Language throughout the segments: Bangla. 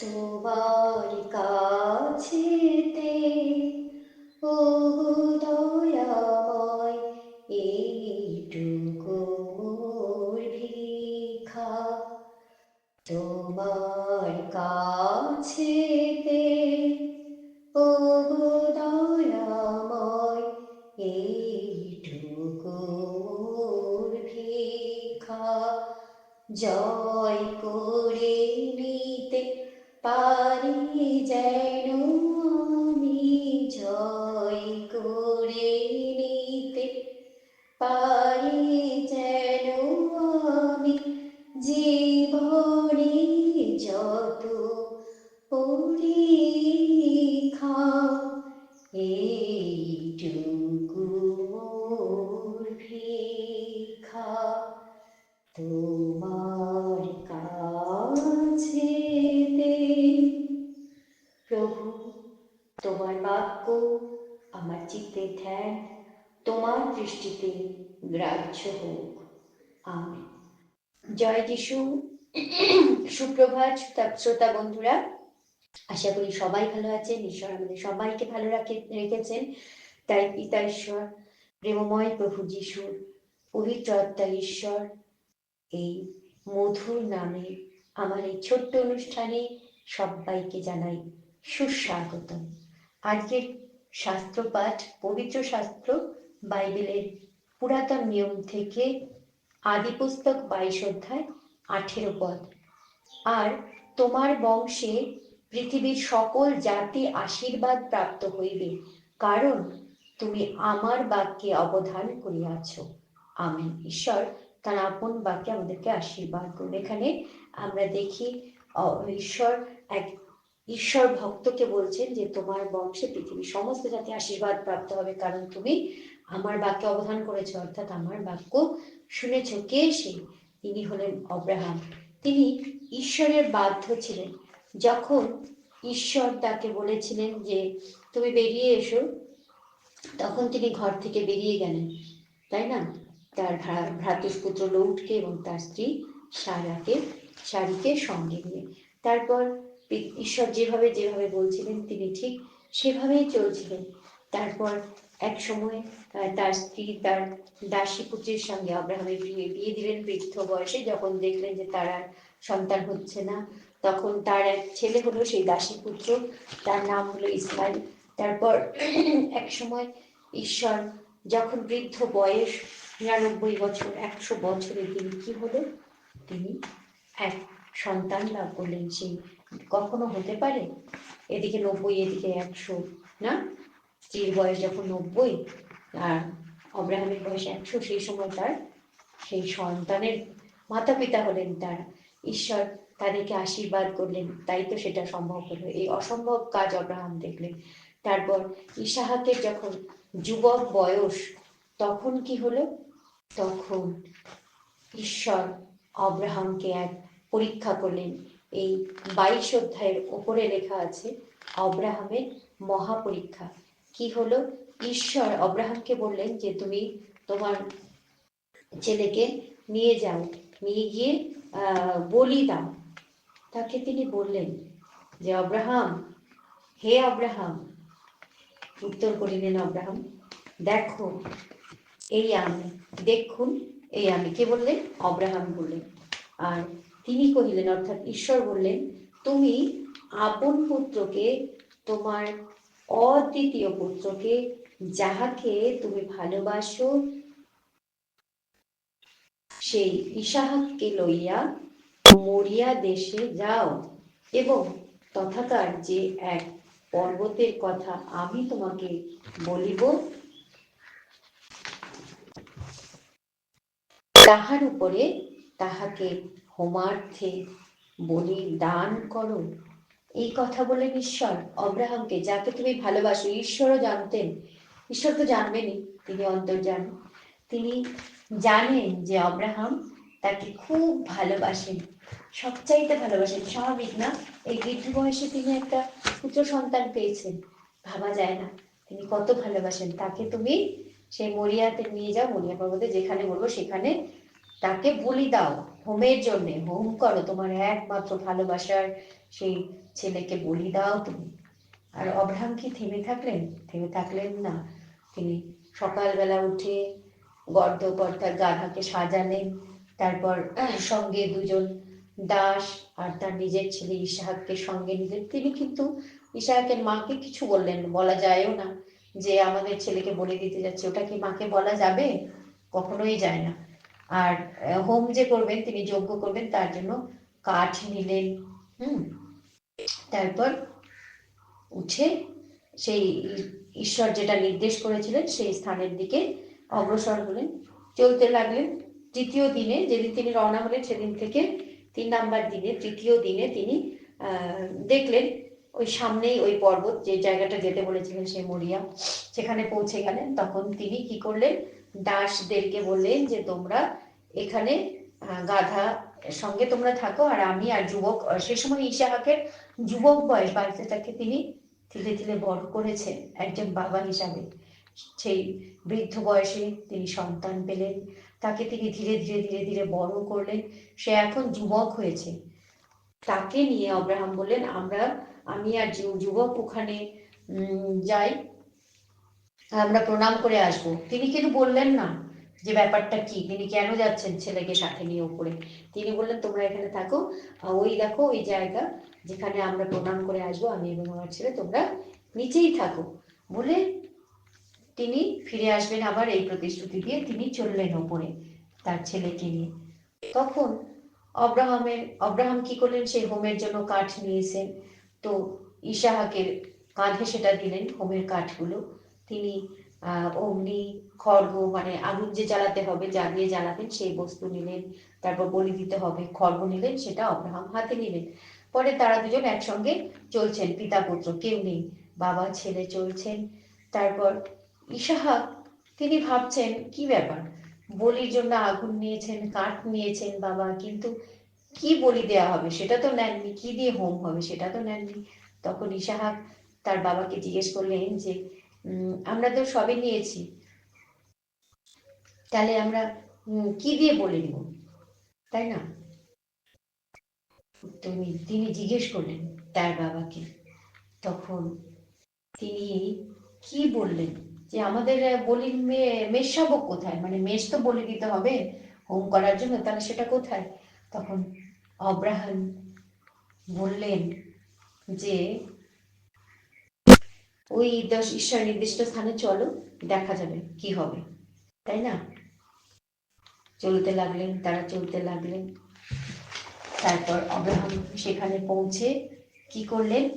তোমার কাছেতে ও দয়াময় এইটুকু ভিক্ষা। তোমার কাছেতে ও দয়াময় এইটুকু ভিক্ষা। জয় করে পারি প্রভু তোমার বাক্য আমার চিত্তে ধ্যান তোমার দৃষ্টিতে গ্রাহ্য হোক আমি জয় যিশু সুপ্রভাত শ্রোতা- বন্ধুরা আশা করি সবাই ভালো আছেন, ঈশ্বর আমাদের সবাইকে ভালো রাখে, রেখেছেন। তাই পিতা ঈশ্বর, প্রেমময় প্রভু যিশুর পবিত্র আত্মা ঈশ্বর, এই মধুর নামে আমার এই ছোট্ট অনুষ্ঠানে সবাইকে জানাই সুস্বাগতম। আজকের শাস্ত্র পাঠ পবিত্র শাস্ত্র, বাইবেলের পুরাতন নিয়ম থেকে আদি পুস্তক বাইশ অধ্যায় আঠেরো পদ। আর তোমার বংশে পৃথিবীর সকল জাতি আশীর্বাদ প্রাপ্ত হইবে, কারণ তুমি আমার বাক্যে অবধান করিয়াছ। আমি ঈশ্বর তার আপন বাক্যে আমাদেরকে আশীর্বাদ করবে এখানে আমরা দেখি ঈশ্বর এক ঈশ্বর ভক্তকে বলছেন যে, তোমার বংশে পৃথিবীর সমস্ত জাতি আশীর্বাদ প্রাপ্ত হবে, কারণ তুমি আমার বাক্যে অবধান করেছ, অর্থাৎ আমার বাক্য শুনেছ কে সে? তিনি হলেন অব্রাহাম। তিনি ঈশ্বরের বাধ্য ছিলেন। যখন ঈশ্বর তাকে বলেছিলেন যে, তুমি বেরিয়ে এসো, তখন তিনি ঘর থেকে বেরিয়ে গেলেন। তাই না? তার ভ্রা- ভ্রাতুষ্পুত্র লৌটকে এবং তার স্ত্রী সারাকে, সারিকে সঙ্গে নিয়ে। তারপর ঈশ্বর যেভাবে যেভাবে বলছিলেন, তিনি ঠিক সেভাবেই চলছিলেন। তারপর এক সময় তার স্ত্রী, তার দাসী পুত্রের সঙ্গে আব্রাহামের বিয়ে বিয়ে দিলেন। বৃদ্ধ বয়সে যখন দেখলেন যে তার আর সন্তান হচ্ছে না, তখন তার এক ছেলে হলো সেই দাসী পুত্র। তার নাম হলো ইসমাইল। তারপর এক সময় ঈশ্বর যখন বৃদ্ধ বয়স, নিরানব্বই বছর, একশো বছরে তিনি কি হলো তিনি এক সন্তান লাভ করলেন। সেই কখনো হতে পারে? এদিকে নব্বই, এদিকে একশো, না? স্ত্রীর বয়স যখন নব্বই, আর অব্রাহামের বয়স একশো, সেই সময় তার, সেই সন্তানের মাতা পিতা হলেন তার। ঈশ্বর তাদেরকে আশীর্বাদ করলেন, তাই তো সেটা সম্ভব হলো। এই অসম্ভব কাজ অব্রাহাম দেখলেন। তারপর ইসাহাকের যখন যুবক বয়স, তখন কি হলো? তখন ঈশ্বর অব্রাহামকে এক পরীক্ষা করলেন। এই বাইশ অধ্যায়ের ওপরে লেখা আছে, অব্রাহামের মহাপরীক্ষা। কি হলো? ঈশ্বর অব্রাহামকে বললেন যে, তুমি তোমার ছেলেকে নিয়ে যাও, নিয়ে গিয়ে বলি দাও। তাকে তিনি বললেন যে, অব্রাহাম, হে অব্রাহাম। উত্তর করিলেন অব্রাহাম, দেখো, এই আমি, দেখুন, এই আমি। কে বললেন? অব্রাহাম বললেন। আর তিনি কহিলেন, অর্থাৎ ঈশ্বর বললেন, তুমি আপন পুত্রকে, তোমার অদ্বিতীয় পুত্রকে, যাহাকে তুমি ভালোবাসো, সেই ইসাহাককে লইয়া মরিয়া দেশে যাও। এবং তথাকার যে এক পর্বতের কথা আমি তোমাকে বলিব, তাহার উপরে তাহাকে হোমার্থে বলি দান করো। এই কথা বলেন ঈশ্বর অব্রাহামকে, যাকে তুমি ভালোবাসো, ঈশ্বরও জানতেন। ঈশ্বর তো জানবেনই, তিনি অন্তর্জান তিনি জানেন যে অব্রাহাম তাকে খুব ভালোবাসেন। সবচাইতে ভালোবাসেন, স্বাভাবিক না? এই বৃদ্ধ বয়সে তিনি একটা পুত্র সন্তান পেয়েছেন। ভাবা যায় না, তিনি কত ভালোবাসেন। তাকে তুমি সেই মরিয়াতে নিয়ে যাও, মরিয়া পর্বতে যেখানে বলব সেখানে তাকে বলি দাও হোমের জন্যে। হোম করো, তোমার একমাত্র ভালোবাসার সেই ছেলেকে বলি দাও তুমি। আর অব্রাহাম কি থেমে থাকলেন? থেমে থাকলেন না। তিনি সকালবেলা উঠে গর্ধকর্তার গাধাকে সাজালেন। তারপর সঙ্গে দুজন দাস আর তার নিজের ছেলে ইসাহাককে সঙ্গে নিলেন। তিনি কিন্তু ইসাহাকের মাকে কিছু বললেন, বলা যায়ও না যে, আমাদের ছেলেকে বলে দিতে যাচ্ছে। ওটা কি মাকে বলা যাবে? কখনোই যায় না। আর হোম যে করবেন, তিনি যজ্ঞ করবেন, তার জন্য কাঠ নিলেন, হুম? তারপর উঠে সেই ঈশ্বর যেটা নির্দেশ করেছিলেন, সেই স্থানের দিকে অগ্রসর হলেন। চলতে লাগলেন। তৃতীয় দিনে, যেদিন তিনি রওনা হলেন, সেদিন থেকে তিন নাম্বার দিনে, তৃতীয় দিনে তিনি দেখলেন ওই সামনেই ওই পর্বত, যে জায়গাটা যেতে বলেছিলেন, সেই মরিয়া, সেখানে পৌঁছে গেলেন। তখন তিনি কি করলেন? দাসদেরকে বললেন যে তোমরা এখানে গাধা সঙ্গে তোমরা থাকো আর আমি আর যুবক সে সময় ইশাহাকের যুবক বয়স বাচ্চাটাকে তিনি ধীরে ধীরে বড় করেছেন, একজন বাবা হিসাবে। সেই বৃদ্ধ বয়সে তিনি সন্তান পেলেন, তাকে তিনি ধীরে ধীরে ধীরে ধীরে বড় করলেন। সে এখন যুবক হয়েছে। তাকে নিয়ে অব্রাহাম বললেন, আমরা, আমি আর যুবক ওখানে যাই। আমরা প্রণাম করে আসব। তিনি কিন্তু বললেন না যে ব্যাপারটা কি? তিনি কেন যাচ্ছেন ছেলেকে সাথে নিয়ে উপরে? তিনি বললেন, তোমরা এখানে থাকো। ওই দেখো, ওই জায়গা যেখানে আমরা প্রণাম করে আসব, আমি এবং আমার ছেলে, তোমরা নিচেই থাকো। বলে তিনি ফিরে আসবেন আবার এই প্রতিশ্রুতি দিয়ে তিনি চললেন ওপরে তার ছেলেকে নিয়ে। তখন অব্রাহামের, অব্রাহাম কি করলেন? সেই হোমের জন্য কাঠ নিয়েছেন। তো ইশাহাকের কাঁধে সেটা দিলেন, হোমের কাঠগুলো। তিনি অগ্নি খড়গ মানে আগুন যে জ্বালাতে হবে, যা দিয়ে জ্বালাবেন, সেই বস্তু নিলেন। তারপর বলি দিতে হবে, খড়গ নিলেন, সেটা অব্রাহাম হাতে নিলেন। পরে তারা দুজন একসঙ্গে চলছেন, পিতা, পুত্র, কেউ নেই, বাবা, ছেলে চলছেন। তারপর ইশাহাক তিনি ভাবছেন, কি ব্যাপার? বলির জন্য আগুন নিয়েছেন, কাঠ নিয়েছেন বাবা, কিন্তু কি বলি দেওয়া হবে? সেটা তো নেননি, কি দিয়ে হোম হবে? সেটা তো নেননি। তখন ইশাহাক তার বাবাকে জিজ্ঞেস করলেন যে আমরা তো সবই নিয়েছি। তাহলে আমরা কি দিয়ে বলে দিব তাই না? তুমি, তিনি জিজ্ঞেস করলেন, তার বাবাকে। তখন তিনি কি বললেন? যে আমাদের বলি মেষ শাবক কোথায়? মানে মেষ তো বলি দিতে হবে, হোম করার জন্য, তাহলে সেটা কোথায়? তখন অব্রাহাম বললেন যে ওই দশ ঈশ্বর নির্দিষ্ট স্থানে চলো, দেখা যাবে কি হবে। তাই না? চলতে লাগলেন, তারা চলতে লাগলেন। তারপর অব্রাহাম সেখানে পৌঁছে কি করলেন?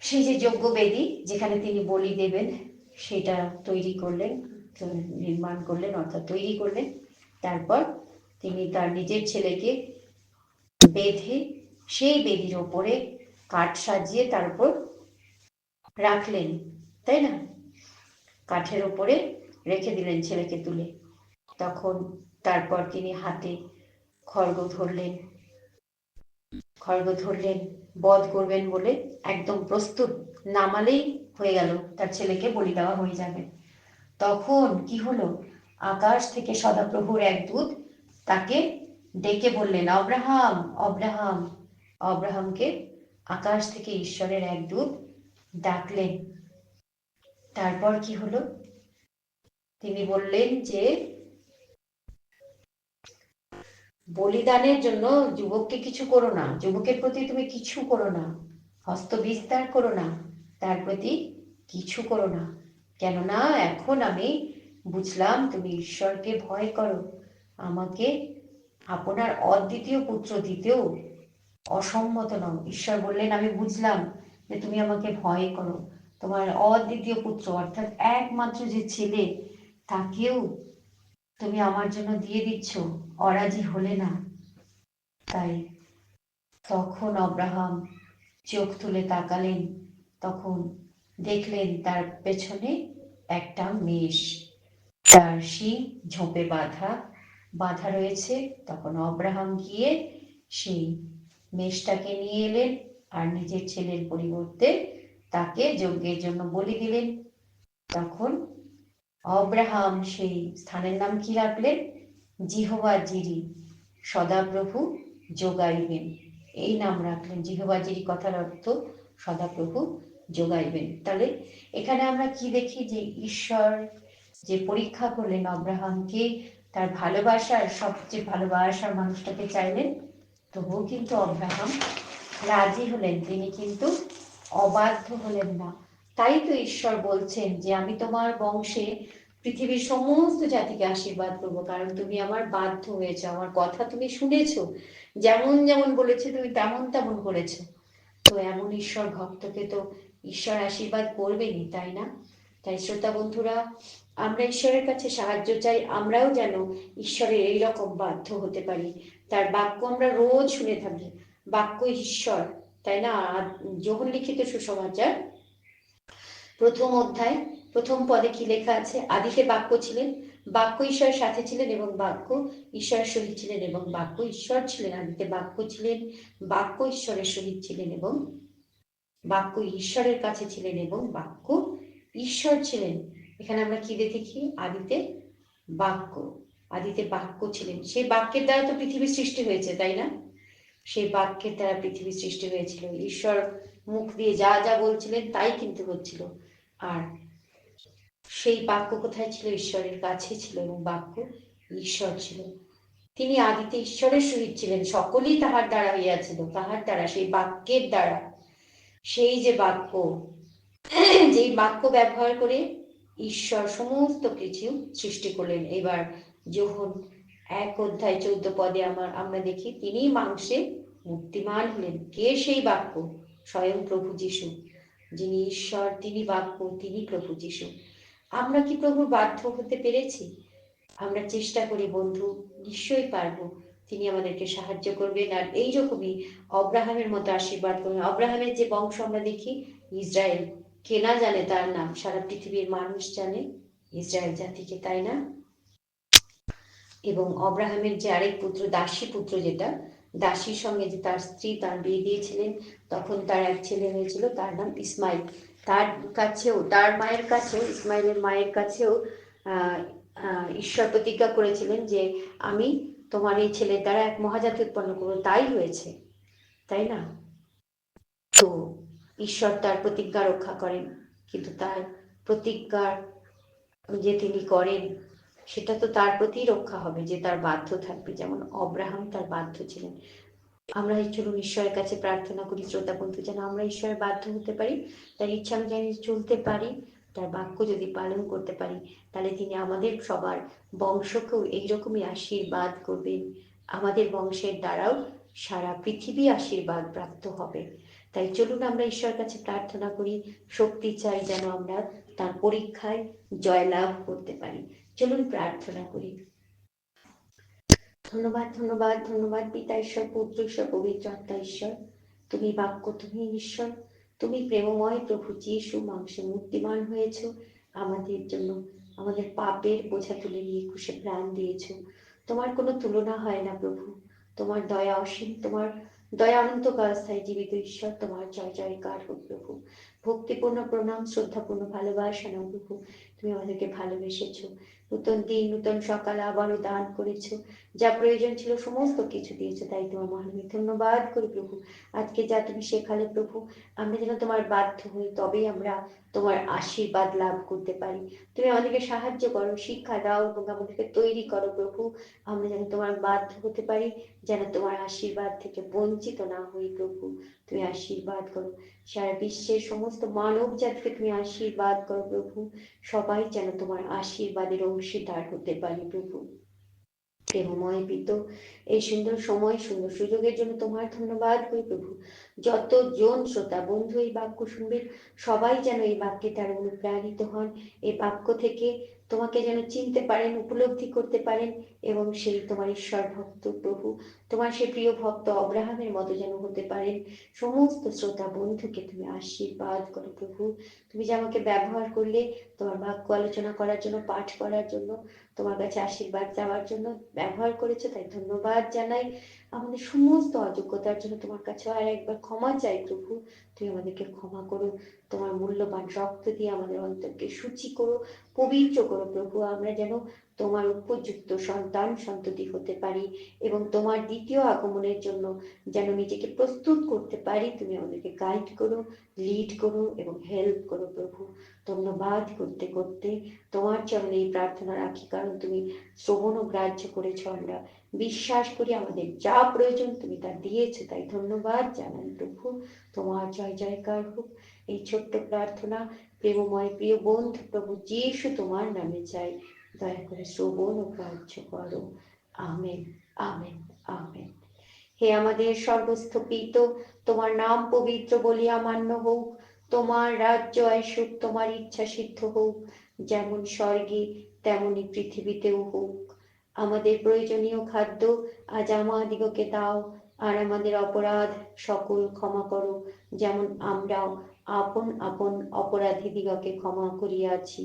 সেই যে যজ্ঞ বেদী, যেখানে তিনি বলি দেবেন, সেটা তৈরি করলেন, নির্মাণ করলেন, অর্থাৎ তৈরি করলেন। তারপর তিনি তার নিজের ছেলেকে বেঁধে, সেই বেদির ওপরে কাঠ সাজিয়ে তার উপর রাখলেন, তাই না? কাঠের ওপরে রেখে দিলেন ছেলেকে তুলে। তখন তারপর তিনি হাতে খড়গ ধরলেন। খড়গ ধরলেন, বধ করবেন বলে একদম প্রস্তুত, নামালেই হয়ে গেল, তার ছেলেকে বলি দেওয়া হয়ে যাবে। তখন কি হলো? আকাশ থেকে সদাপ্রভুর এক দূত তাকে ডেকে বললেন, অব্রাহাম অব্রাহাম। অব্রাহামকে আকাশ থেকে ঈশ্বরের এক দূত ডাকলেন। তারপর কি হলো? তিনি বললেন যে, বলিদানের জন্য যুবককে কিছু করো না। যুবকের প্রতি তুমি কিছু করো না। হস্ত বিস্তার করো না। তার প্রতি কিছু করো না। কেননা এখন আমি বুঝলাম তুমি ঈশ্বরকে ভয় করো। আমাকে আপনার অদ্বিতীয় পুত্র দিতেও অসম্মত নও। ঈশ্বর বললেন, আমি বুঝলাম। যে তুমি আমাকে ভয় করো। তোমার অদ্বিতীয় পুত্র, অর্থাৎ একমাত্র যে ছেলে, তাকেও তুমি আমার জন্য দিয়ে দিচ্ছ। অরাজি হলে না। তাই তখন অব্রাহাম চোখ তুলে তাকালেন। তখন দেখলেন তার পেছনে একটা মেষ। তার শিং ঝোপে বাঁধা বাঁধা রয়েছে। তখন অব্রাহাম গিয়ে সেই মেষটাকে নিয়ে এলেন। আর নিজের ছেলের পরিবর্তে তাকে যজ্ঞের জন্য বলি দিলেন। তখন অব্রাহাম সেই স্থানের নাম কি রাখলেন? জিহবা জিরি। সদাপ্রভু যোগাইবেন। এই নাম রাখলেন। জিহবা জিরি কথার অর্থ সদাপ্রভু যোগাইবেন। তাহলে এখানে আমরা কি দেখি? যে ঈশ্বর যে পরীক্ষা করলেন অব্রাহামকে, তার ভালোবাসার, সবচেয়ে ভালোবাসার মানুষটাকে চাইলেন, তবুও কিন্তু অব্রাহাম রাজি হলেন, তিনি কিন্তু অবাধ্য হলেন না। তাই তো ঈশ্বর বলছেন যে, আমি তোমার বংশে পৃথিবীর সমস্ত জাতিকে আশীর্বাদ করব, কারণ তুমি আমার বাধ্য হয়েছো, আমার কথা তুমি শুনেছো। যেমন যেমন বলেছে, তুমি তেমন তেমন করেছ। তো এমন ঈশ্বর ভক্তকে তো ঈশ্বর আশীর্বাদ করবেনই, তাই না? তাই শ্রোতা বন্ধুরা, আমরা ঈশ্বরের কাছে সাহায্য চাই, আমরাও যেন ঈশ্বরের এইরকম বাধ্য হতে পারি। তার বাক্য আমরা রোজ শুনে থাকি। বাক্য ঈশ্বর, তাই না? যখন লিখিত সুসমাচার, প্রথম অধ্যায়, প্রথম পদে কি লেখা আছে? আদিতে বাক্য ছিলেন, বাক্য ঈশ্বরের সাথে ছিলেন এবং বাক্য ঈশ্বরের সহিত ছিলেন এবং বাক্য ঈশ্বর ছিলেন। আদিতে বাক্য ছিলেন, বাক্য ঈশ্বরের সহিত ছিলেন এবং বাক্য ঈশ্বরের কাছে ছিলেন এবং বাক্য ঈশ্বর ছিলেন। এখানে আমরা কি দেখি আদিতে বাক্য আদিতে বাক্য ছিলেন। সেই বাক্যের দ্বারা তো পৃথিবীর সৃষ্টি হয়েছে, তাই না? সেই বাক্যের দ্বারা পৃথিবীর সৃষ্টি হয়েছিল। ঈশ্বর মুখ দিয়ে যা যা বলছিলেন তাই কিন্তু হচ্ছিল। আর সেই বাক্য কোথায় ছিল? ঈশ্বরের কাছে ছিল এবং বাক্য ঈশ্বর ছিল। তিনি আদিতে ঈশ্বরের সহিত ছিলেন। সকলেই তাহার দ্বারা হইয়াছিল, তাহার দ্বারা, সেই বাক্যের দ্বারা। সেই যে বাক্য, যেই বাক্য ব্যবহার করে ঈশ্বর সমস্ত কিছু সৃষ্টি করলেন। এবার যখন এক অধ্যায় চৌদ্দ পদে আমার, আমরা দেখি তিনি মাংসে মুক্তিমান হলেন। কে সেই বাক্য? স্বয়ং প্রভু যিশু। যিনি ঈশ্বর, তিনি বাক্য, তিনি প্রভু যিশু। আমরা কি প্রভুর বাধ্য হতে পেরেছি? আমরা চেষ্টা করি, বন্ধু, নিশ্চয়ই পারব। তিনি আমাদেরকে সাহায্য করবেন। আর এই রকমই অব্রাহামের মতো আশীর্বাদ করবেন। অব্রাহামের যে বংশ আমরা দেখি, ইসরায়েল। কে না জানে তার নাম। সারা পৃথিবীর মানুষ জানে, ইসরায়েল জাতিকে, তাই না? এবং অব্রাহামের যে আরেক পুত্র, দাসী পুত্র যেটা, দাসীর সঙ্গে যে তার স্ত্রী তার বিয়ে দিয়েছিলেন, তখন তার এক ছেলে হয়েছিল, তার নাম ইসমাইল। তার কাছেও, তার মায়ের কাছেও, ইসমাইলের মায়ের কাছেও ঈশ্বর প্রতিজ্ঞা করেছিলেন যে, আমি তোমার এই ছেলের দ্বারা এক মহাজাতি উৎপন্ন করব। তাই হয়েছে, তাই না? তো ঈশ্বর তার প্রতিজ্ঞা রক্ষা করেন, কিন্তু তার প্রতিজ্ঞার যে তিনি করেন সেটা তো তার প্রতি রক্ষা হবে যে তার বাধ্য থাকবে, যেমন অব্রাহাম তার বাধ্য ছিলেন। আমরা চলুন ঈশ্বরের কাছে প্রার্থনা করি, শ্রোতা বন্ধু, যেন আমরা ঈশ্বরের বাধ্য হতে পারি, তার ইচ্ছা অনুযায়ী চলতে পারি, তার বাক্য যদি পালন করতে পারি, তাহলে তিনি আমাদের সবার বংশকেও এইরকমই আশীর্বাদ করবেন। আমাদের বংশের দ্বারাও সারা পৃথিবী আশীর্বাদ প্রাপ্ত হবে। তাই চলুন আমরা ঈশ্বরের কাছে প্রার্থনা করি, শক্তি চাই যেন আমরা তার পরীক্ষায় জয়লাভ করতে পারি। চলুন প্রার্থনা করি। ধন্যবাদ ধন্যবাদ ধন্যবাদ, পিতা ঈশ্বর, পুত্র ঈশ্বর, পবিত্র আত্মা ঈশ্বর। তুমি বাক্য, তুমি ঈশ্বর। তুমি প্রেমময় প্রভু যিশু মাংসে মূর্তিমান হয়েছ। আমাদের জন্য আমাদের পাপের বোঝা তুলে নিয়ে খুশে প্রাণ দিয়েছ। তোমার কোনো তুলনা হয় না প্রভু। তোমার দয়া অসীম, তোমার দয়া অনন্তকাল স্থায়ী জীবিত ঈশ্বর, তোমার জয়, জয়কার হোক প্রভু। ভক্তিপূর্ণ প্রণাম, শ্রদ্ধাপূর্ণ ভালোবাসা না প্রভু তুমি আমাদেরকে ভালোবেসেছো। নূতন দিন, নূতন সকাল আবারও দান করেছ। যা প্রয়োজন ছিল সমস্ত কিছু দিয়েছ, তাই তোমার মহানবী ধন্যবাদ করি প্রভু। আজকে যা তুমি শেখালে প্রভু, আমরা যেন তোমার বাধ্য হই, তবেই আমরা তোমার আশীর্বাদ লাভ করতে পারি। তুমি আমাদেরকে সাহায্য করো, শিক্ষা দাও এবং আমাদেরকে তৈরি করো প্রভু। আমরা যেন তোমার বাধ্য হতে পারি, যেন তোমার আশীর্বাদ থেকে বঞ্চিত না হই প্রভু। তুমি আশীর্বাদ করো। সারা বিশ্বের সমস্ত মানব জাতিকে তুমি আশীর্বাদ করো প্রভু। সবাই যেন তোমার আশীর্বাদের অংশীদার হতে পারে প্রভু। প্রেমময় পিত এই সুন্দর সময়, সুন্দর সুযোগের জন্য তোমার ধন্যবাদ করি প্রভু। যতজন শ্রোতা, বন্ধু, এই বাক্য শুনবেন, সবাই যেন এই বাক্যে তার অনুপ্রাণিত হন। এই বাক্য থেকে তোমাকে যেন চিনতে পারেন, উপলব্ধি করতে পারেন, এবং সেই তোমার ঈশ্বর ভক্ত প্রভু। তোমার সে প্রিয় ভক্ত অব্রাহামের মতো যেন হতে পারেন। সমস্ত শ্রোতা, বন্ধুকে তুমি আশীর্বাদ করো প্রভু। তুমি যে আমাকে ব্যবহার করলে তোমার বাক্য আলোচনা করার জন্য, পাঠ করার জন্য তোমার কাছে আশীর্বাদ যাওয়ার জন্য ব্যবহার করেছ তাই ধন্যবাদ জানাই। আমাদের সমস্ত অযোগ্যতার জন্য তোমার কাছে আর একবার ক্ষমা চাই প্রভু। তুমি আমাদেরকে ক্ষমা করো, তোমার মূল্যবান রক্ত দিয়ে আমাদের অন্তরকে সূচি করো, পবিত্র করো প্রভু। আমরা যেন তোমার উপযুক্ত সন্তান, সন্ততি হতে পারি এবং তোমার দ্বিতীয় আগমনের জন্য যেন নিজেকে প্রস্তুত করতে পারি। তুমি আমাদেরকে গাইড করো লিড করো এবং হেল্প করো প্রভু। ধন্যবাদ করতে করতে তোমার চরণে এই প্রার্থনা রাখি, কারণ তুমি শ্রবণ ও গ্রাহ্য করেছ আমরা। বিশ্বাস করি আমাদের যা প্রয়োজন তুমি তা দিয়েছ, তাই ধন্যবাদ জানাই প্রভু। তোমার জয় জয়কার হোক। এই ছোট্ট প্রার্থনা, প্রেমময় প্রিয় বন্ধু প্রভু যিশু তোমার নামে চাই। দয়া করে শ্রবণ ও গ্রাহ্য করো। Amen amen amen. হে আমাদের সর্বস্থপিত, তোমার নাম পবিত্র বলিয়া মান্য হোক। তোমার রাজ্য সুখ তোমার ইচ্ছা সিদ্ধ হোক। যেমন স্বর্গে, তেমনি পৃথিবীতেও হোক। আমাদের প্রয়োজনীয় খাদ্য, আজ আমাদিগকে দাও, আর আমাদের অপরাধ সকল ক্ষমা করো। যেমন আমরাও আপন আপন অপরাধীদিগকে ক্ষমা করিয়াছি।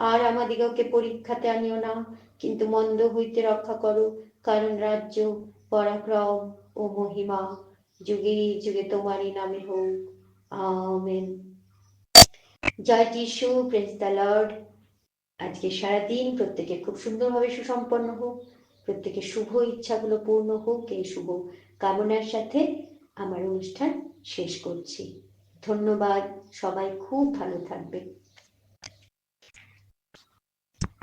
আর আমাদিগকে পরীক্ষাতে আনিও না, কিন্তু মন্দ হইতে রক্ষা করো, কারণ রাজ্য, পরাক্রম ও মহিমা যুগে যুগে তোমারই নামে হোক। আমেন। জয় যিশু প্রেস দ্য লর্ড আজকে সারাদিন প্রত্যেকে খুব সুন্দরভাবে সুসম্পন্ন হোক, প্রত্যেকে শুভ ইচ্ছাগুলো পূর্ণ হোক, এই শুভ কামনার সাথে আমার অনুষ্ঠান শেষ করছি। ধন্যবাদ, সবাই খুব ভালো থাকবে